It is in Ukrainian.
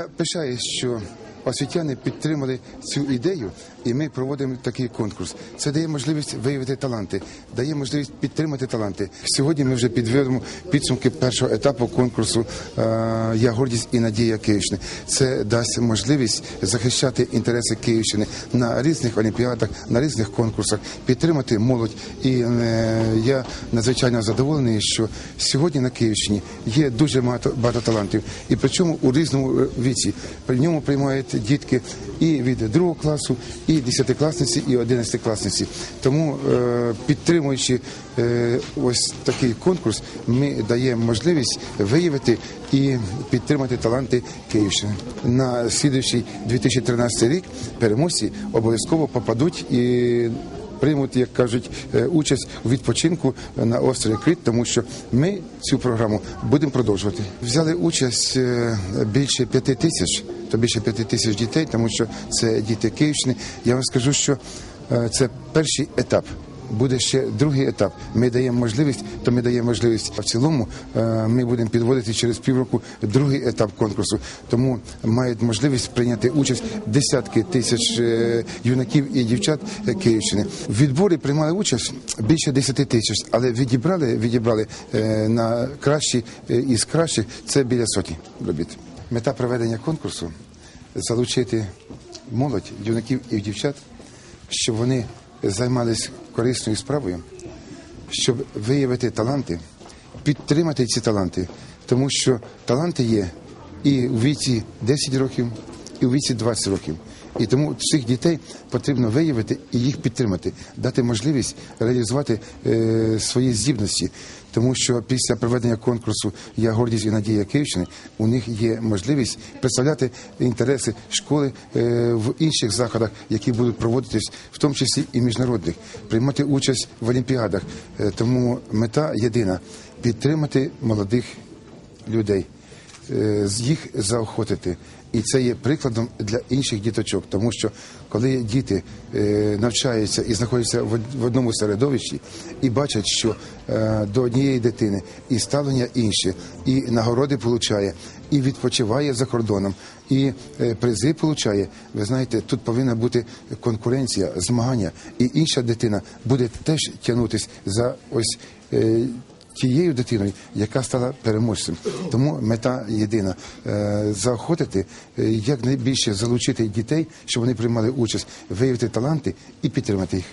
Я пишаюсь, що освітяни підтримали цю ідею, і ми проводимо такий конкурс. Це дає можливість виявити таланти, дає можливість підтримати таланти. Сьогодні ми вже підведемо підсумки першого етапу конкурсу е, Я гордість і надія Київщини. Це дасть можливість захищати інтереси Київщини на різних олімпіадах, на різних конкурсах, підтримати молодь. І е, я надзвичайно задоволений, що сьогодні на Київщині є дуже багато, багато талантів, і причому у різному е, віці. При ньому приймають дітки і від другого класу, і десятикласниці, і одинадцятикласниці. Тому е, підтримуючи е, ось такий конкурс, ми даємо можливість виявити і підтримати таланти Київщини. На слідуючий 2013 рік переможці обов'язково попадуть і приймуть, як кажуть, е, участь у відпочинку на острові Крит, тому що ми цю програму будемо продовжувати. Взяли участь е, більше п'яти тисяч, то більше п'яти тисяч дітей, тому що це діти Київщини. Я вам скажу, що е, це перший етап. Буде ще другий етап. Ми даємо можливість, то ми даємо можливість. А в цілому е, ми будемо підводити через півроку другий етап конкурсу. Тому мають можливість прийняти участь десятки тисяч е, юнаків і дівчат Київщини. Відборі приймали участь більше 10 тисяч, але відібрали, відібрали е, на кращі із кращих це біля сотні робіт. Мета проведення конкурсу залучити молодь, юнаків і дівчат, щоб вони займалися корисною справою, щоб виявити таланти, підтримати ці таланти, тому що таланти є і в віці 10 років, і у віці 20 років. І тому цих дітей потрібно виявити і їх підтримати, дати можливість реалізувати е, свої здібності, тому що після проведення конкурсу Я гордість і надія Київщини у них є можливість представляти інтереси школи е, в інших заходах, які будуть проводитись, в тому числі і міжнародних, приймати участь в олімпіадах. Е, тому мета єдина підтримати молодих людей їх заохотити. І це є прикладом для інших діточок, тому що коли діти е, навчаються і знаходяться в одному середовищі і бачать, що е, до однієї дитини і ставлення інше, і нагороди получає, і відпочиває за кордоном, і е, призи получає. Ви знаєте, тут повинна бути конкуренція, змагання, і інша дитина буде теж тягнутись за ось. Тією дитиною, яка стала переможцем. Тому мета єдина е, заохотити е, якнайбільше залучити дітей, щоб вони приймали участь, виявити таланти і підтримати їх.